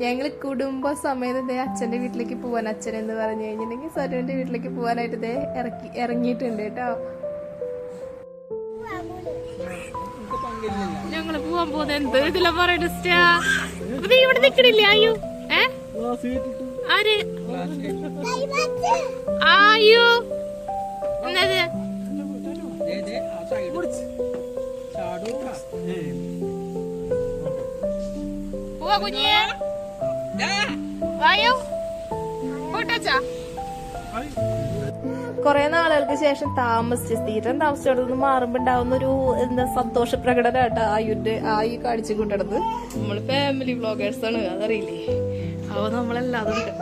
ഞങ്ങൾ കുടുംബ സമേതം ദേ അച്ഛന്റെ വീട്ടിലേക്ക് പോകാൻ അച്ഛൻ എന്ന് പറഞ്ഞു കഴിഞ്ഞിട്ടുണ്ടെങ്കിൽ സരുവിന്റെ വീട്ടിലേക്ക് പോകാനായിട്ട് ഇതേ ഇറക്കി ഇറങ്ങിയിട്ടുണ്ട് കേട്ടോ. ഞങ്ങൾ പോവാൻ പോകുന്നത് എന്ത്? ഇതിലാ പറയുന്നത് നീ ഇവിടെ നിക്കണില്ലേ? അയ്യോ. ഏ? ആര്? ആയോ? എന്നത്? പോവാ കുഞ്ഞേ കുറെ നാളുകൾക്ക് ശേഷം താമസിച്ച് സ്ഥിരം താമസിച്ചോടത്ത് മാറുമ്പോ ഉണ്ടാവുന്ന ഒരു എന്താ സന്തോഷ പ്രകടനമാട്ടോ ആയുന്റെ ആയി കാണിച്ചു കൂട്ടണത് നമ്മൾ ഫാമിലി വ്ളോഗേഴ്സ് ആണ് അതറിയില്ലേ? അവ നമ്മളെല്ലാതും ആ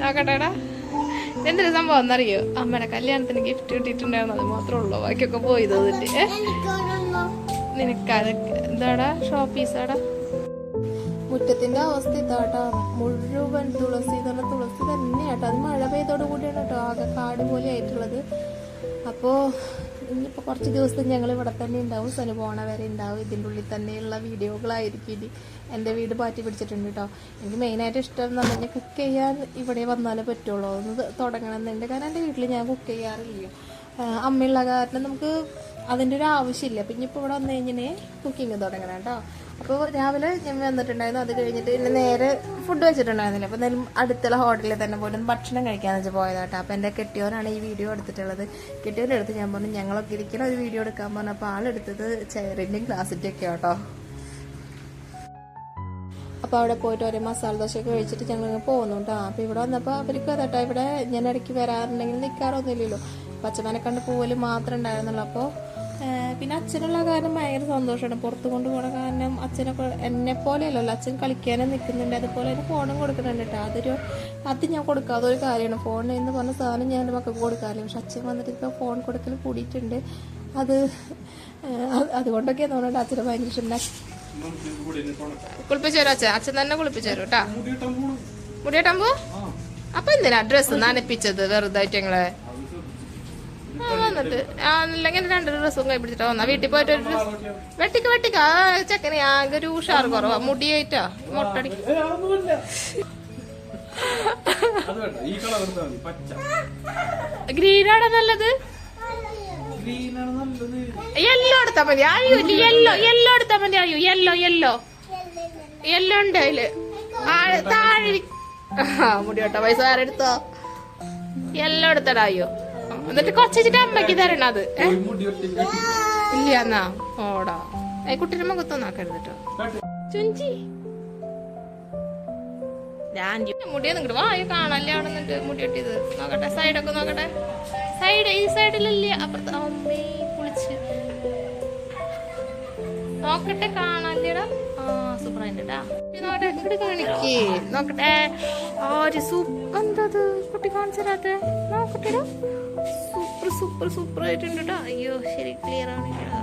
നോക്കട്ടെടാ എന്തൊരു സംഭവം എന്നറിയോ? അമ്മയുടെ കല്യാണത്തിന് ഗിഫ്റ്റ് കിട്ടിയിട്ടുണ്ടായിരുന്നു അത് മാത്രമേ ഉള്ളൂ. ബാക്കിയൊക്കെ പോയി തോന്നിട്ട് നിനക്ക് എന്താടാ? ഷോപ്പീസാടാ മുറ്റത്തിന്റെ അവസ്ഥ ഇതാട്ടോ. മുഴുവൻ തുളസി തന്നെ തുളസി തന്നെയാട്ടോ. അത് മഴ പെയ്തോട് കൂടിയാണ് കേട്ടോ ആകെ കാട് പോലെ ആയിട്ടുള്ളത് അപ്പോ ഇനിയിപ്പോ കുറച്ച് ദിവസം ഞങ്ങൾ ഇവിടെ തന്നെ ഉണ്ടാവും. സനു പോണ വരെ ഉണ്ടാവും. ഇതിന്റെ ഉള്ളിൽ തന്നെയുള്ള വീഡിയോകളായിരിക്കും ഇനി എന്റെ വീട് പാറ്റി പിടിച്ചിട്ടുണ്ട് കേട്ടോ എനിക്ക് മെയിനായിട്ട് ഇഷ്ടം എന്ന് പറഞ്ഞാൽ കുക്ക് ചെയ്യാൻ ഇവിടെ വന്നാലേ പറ്റുള്ളൂ. ഒന്ന് തുടങ്ങണം എന്നുണ്ട് കാരണം എന്റെ വീട്ടിൽ ഞാൻ കുക്ക് ചെയ്യാറില്ല അമ്മയുള്ള കാരണം നമുക്ക് അതിന്റെ ഒരു ആവശ്യമില്ല. പിന്നെ ഇപ്പോൾ ഇവിടെ വന്നു കഴിഞ്ഞാൽ കുക്കിംഗ് തുടങ്ങണം കേട്ടോ അപ്പോൾ രാവിലെ ഞാൻ വന്നിട്ടുണ്ടായിരുന്നു. അത് കഴിഞ്ഞിട്ട് പിന്നെ നേരെ ഫുഡ് വെച്ചിട്ടുണ്ടായിരുന്നില്ല. അപ്പോൾ എന്തായാലും അടുത്തുള്ള ഹോട്ടലിൽ തന്നെ ഒന്ന് ഭക്ഷണം കഴിക്കാന്ന് വെച്ച് പോയതാട്ടോ. അപ്പോൾ എന്റെ കെട്ടിയോനാണ് ഈ വീഡിയോ എടുത്തിട്ടുള്ളത്. കെട്ടിയോന്റെ അടുത്ത് ഞാൻ പറഞ്ഞു ഞങ്ങളൊക്കെ ഇരിക്കണം ഒരു വീഡിയോ എടുക്കാൻ പറഞ്ഞു അപ്പോൾ ആളെടുത്തത് ചെയറിന്റെയും ഗ്ലാസിന്റെ ഒക്കെ കേട്ടോ. അപ്പോൾ അവിടെ പോയിട്ട് ഒരു മസാല ദോശയൊക്കെ കഴിച്ചിട്ട് ഞങ്ങൾ പോകുന്നു കേട്ടോ. അപ്പോൾ ഇവിടെ വന്നപ്പോൾ അവർക്ക് അതാട്ടോ ഇവിടെ ഞാൻ ഇടയ്ക്ക് വരാറുണ്ടെങ്കിൽ നിൽക്കാറൊന്നുമില്ലല്ലോ പച്ചമനെ കണ്ട് പോവൽ മാത്രമേ ഉണ്ടായിരുന്നുള്ളൂ. അപ്പോൾ പിന്നെ അച്ഛനുള്ള കാരണം ഭയങ്കര സന്തോഷമാണ്. പുറത്ത് കൊണ്ടുപോകണ കാരണം അച്ഛനൊക്കെ എന്നെ പോലെയല്ലല്ലോ. അച്ഛൻ കളിക്കാനും നിൽക്കുന്നുണ്ട്. അതുപോലെ തന്നെ ഫോണും കൊടുക്കുന്നുണ്ട് കേട്ടോ. അതൊരു അത് ഞാൻ കൊടുക്കാതെ ഒരു കാര്യമാണ്. ഫോൺ എന്ന് പറഞ്ഞ സാധനം ഞാൻ എന്റെ മക്കൾക്ക് കൊടുക്കാറില്ല. പക്ഷെ അച്ഛൻ വന്നിട്ട് ഇപ്പോൾ ഫോൺ കൊടുക്കൽ കൂടിയിട്ടുണ്ട്. അത് അതുകൊണ്ടൊക്കെ തോന്നുന്നുണ്ട് അച്ഛന് ഭയങ്കര ഇഷ്ടം. കുളിപ്പിച്ചു തരും അച്ഛൻ? അച്ഛൻ തന്നെ കുളിപ്പിച്ചു തരും കേട്ടോ. മുടിയേട്ടാൻ പോ അപ്പൊ എന്തിനാ? ഡ്രസ്സ് നനപ്പിച്ചത് വെറുതായിട്ട് ഞങ്ങളെ? വന്നിട്ട്. അല്ലെങ്കിൽ രണ്ട് ഡ്രസ്സും കൈ പിടിച്ചിട്ടാ വന്നാ. വീട്ടിൽ പോയിട്ട് ഒരു ഡ്രസ് വെട്ടിക്ക് വെട്ടിക്ക. ആ ചെക്കന് ആകെ ഒരു ഉഷാർ കുറവാ. മുടിയായിട്ടാ മുട്ടടി. ഗ്രീനാണ് നല്ലത്? യെല്ലോ എടുത്താ മതി. അയ്യോ യെല്ലോ യെല്ലോ എടുത്താ മതി. അയ്യോ യെല്ലോ യെല്ലോ യെല്ലോ ഉണ്ട് അതിൽ. താഴെ. മുടിയോട്ട. പൈസ വേറെ എടുത്തോ? യെല്ലോ എടുത്തടാ അയ്യോ. എന്നിട്ട് കൊച്ചിട്ട് അമ്മയ്ക്ക് തരണം അത്. ഇല്ല എന്നാ. ഓടാ. ഏ കുട്ടിയുടെ മുഖത്തൊന്നും ആക്കരുത് കേട്ടോ. ചുഞ്ചി. ഞാൻ മുടിയെ നിങ്ങട് വാ ഈ കാണല്ലേ അവിടെ നിന്നിട്ട് മുടി കെട്ടിയത് നോക്കട്ടെ സൈഡൊക്കെ നോക്കട്ടെ. സൈഡ് ഈ സൈഡിലല്ലേ അപ്പുറത്ത് അമ്മേ കുളിച്ച്. നോക്കട്ടെ കാണല്ലേടാ ഇവിടെ കാണിക്കേ. നോക്കട്ടെ. ഒരു സൂപ്പർ എന്തത് കുട്ടി കാണിച്ചത് നോക്കട്ടെടാ സൂപ്പർ സൂപ്പർ സൂപ്പർ ആയിട്ടുണ്ട് കേട്ടോ അയ്യോ ശരി ക്ലിയർ ആണില്ലടാ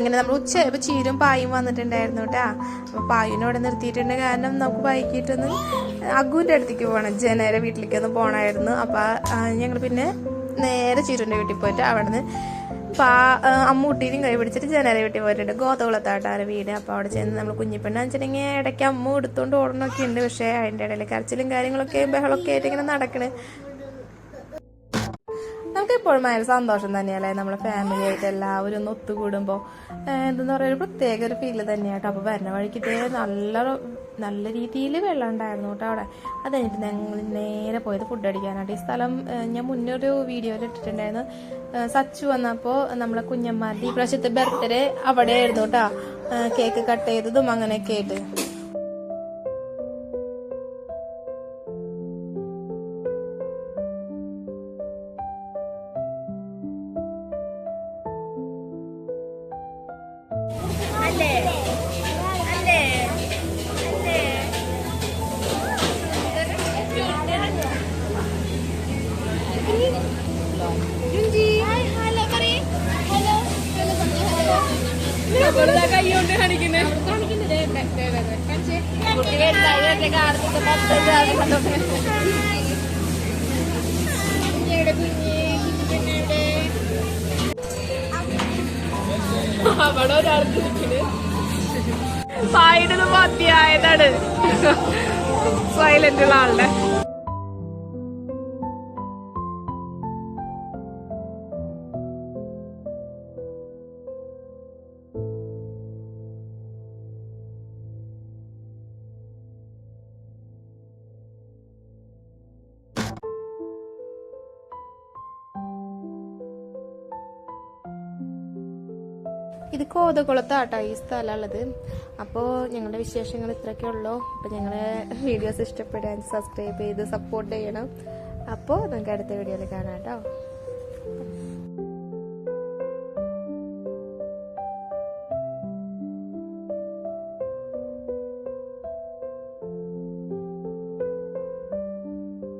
അങ്ങനെ നമ്മൾ ഉച്ചയായപ്പോൾ ചീരും പായും വന്നിട്ടുണ്ടായിരുന്നു കേട്ടാ അപ്പോൾ പായുവിനെ അവിടെ നിർത്തിയിട്ടുണ്ട്. കാരണം നമുക്ക് ബൈക്കിട്ടൊന്ന് അഗുവിന്റെ അടുത്തേക്ക് പോകണം. ജനേരെ വീട്ടിലേക്ക് ഒന്ന് പോകണമായിരുന്നു അപ്പോൾ ഞങ്ങൾ പിന്നെ നേരെ ചീരുന്റെ വീട്ടിൽ പോയിട്ട് അവിടെ നിന്ന് പാ അമ്മൂട്ടീനും കൈ പിടിച്ചിട്ട് ജനേരെ വീട്ടിൽ പോയിട്ടുണ്ട്. ഗോതകുളത്താട്ടാറ് വീട്. അപ്പോൾ അവിടെ ചെന്ന് നമ്മൾ കുഞ്ഞിപ്പെണ്ണ വെച്ചിട്ടുണ്ടെങ്കിൽ ഇടയ്ക്ക് അമ്മ എടുത്തുകൊണ്ട് ഓടണമൊക്കെ ഉണ്ട് പക്ഷേ അതിന്റെ ഇടയിൽ കരച്ചിലും കാര്യങ്ങളൊക്കെ ബഹളമൊക്കെ ആയിട്ട് ഇങ്ങനെ നടക്കണ്. നമുക്ക് എപ്പോഴും ഭയങ്കര സന്തോഷം തന്നെയല്ലേ? നമ്മളെ ഫാമിലി ആയിട്ട് എല്ലാവരും ഒന്ന് ഒത്തുകൂടുമ്പോൾ എന്താ പറയുക ഒരു പ്രത്യേക ഒരു ഫീൽ തന്നെയാട്ടോ. അപ്പോൾ വരുന്ന വഴിക്കിട്ടേ നല്ല നല്ല രീതിയിൽ വെള്ളം ഉണ്ടായിരുന്നു കേട്ടോ അവിടെ. അത് കഴിഞ്ഞിട്ട് ഞങ്ങൾ നേരെ പോയത് ഫുഡ് അടിക്കാനായിട്ട്. ഈ സ്ഥലം ഞാൻ മുന്നേ ഒരു വീഡിയോയിൽ ഇട്ടിട്ടുണ്ടായിരുന്നു. സച്ചു വന്നപ്പോൾ നമ്മളെ കുഞ്ഞന്മാരുടെ ഈ പ്രാവശ്യത്തെ ബർത്ത്ഡേ അവിടെ ആയിരുന്നു കേട്ടോ. കേക്ക് കട്ട് ചെയ്തതും അങ്ങനെയൊക്കെ ആയിട്ട്. അല്ലേ? അല്ലേ? അല്ലേ? കൈകൊണ്ട് കാണിക്കുന്നേ? കാണിക്കുന്നത് കുഞ്ഞിയുടെ കുഞ്ഞ് പിന്നെ അവിടെ ഒരാൾക്ക് സൈഡിൽ മതിയായതാണ് സൈലന്റ് ഉള്ള ആളുടെ. ഇത് കോതകുളത്താട്ടോ ഈ സ്ഥലമുള്ളത്. അപ്പോൾ ഞങ്ങളുടെ വിശേഷങ്ങൾ ഇത്രയൊക്കെ ഉള്ളൂ. അപ്പോൾ ഞങ്ങളെ വീഡിയോസ് ഇഷ്ടപ്പെടാൻ സബ്സ്ക്രൈബ് ചെയ്ത് സപ്പോർട്ട് ചെയ്യണം. അപ്പോൾ നമുക്ക് അടുത്ത വീഡിയോയിൽ കാണാം കേട്ടോ.